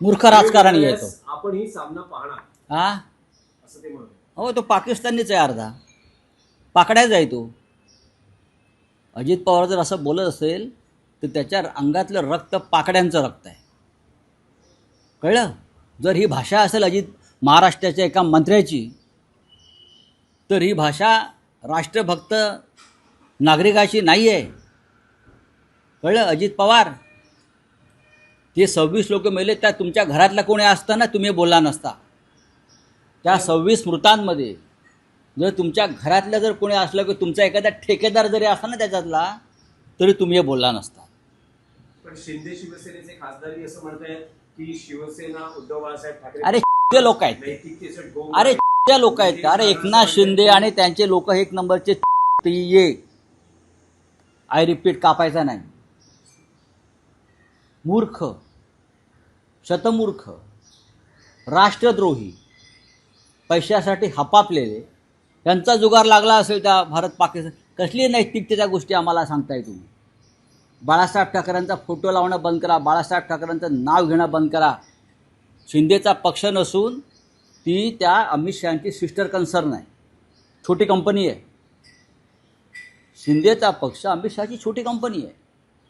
मूर्ख राजकारणी आहे तो. त्यावेळेस आपण ही सामना पाहणार. हा? असं ते म्हणत हो तो पाकिस्तानीच आहे अर्धा. पाकड्याच आहे तो. अजित पवार जर असं बोलत असेल तर त्याच्या अंगातलं रक्त पाकड्यांचं रक्त आहे. कळलं? जर ही भाषा असेल अजित महाराष्ट्राच्या एका मंत्र्याची तर ही भाषा राष्ट्रभक्त नागरिकाची नाही आहे कळलं? अजित पवार ते सव्वीस लोक मेले त्या तुमच्या घरातला कोणी असताना तुम्ही बोलला नसता. त्या सव्वीस मृतांमध्ये जर तुमच्या घरातलं जर कोणी असलं की तुमचा एखादा ठेकेदार जरी असला ना त्याच्यातला तरी तुम्ही बोलला नसता. पण शिंदे शिवसेनेचे खासदारही असं म्हणतायत की शिवसेना उद्धव बाळासाहेब ठाकरे अरे लोक आहेत. अरे त्या लोक आहेत. ते. अरे एकनाथ शिंदे आणि त्यांचे लोक एक नंबरचे ते ये. आय रिपीट कापायचा नाही. मूर्ख शतमूर्ख राष्ट्रद्रोही पैशासाठी हपापलेले त्यांचा जुगार लागला असेल त्या भारत पाकिस्तान कसली नैतिकतेच्या गोष्टी आम्हाला सांगताय तुम्ही? बाळासाहेब ठाकरेंचा फोटो लावणं बंद करा बाळासाहेब ठाकरेंचं नाव घेणं बंद करा. शिंदेचा पक्ष नसून ती त्या अमित शहाची सिस्टर कन्सर्न आहे. छोटी कंपनी आहे. शिंदेचा पक्ष अमित शहाची छोटी कंपनी आहे.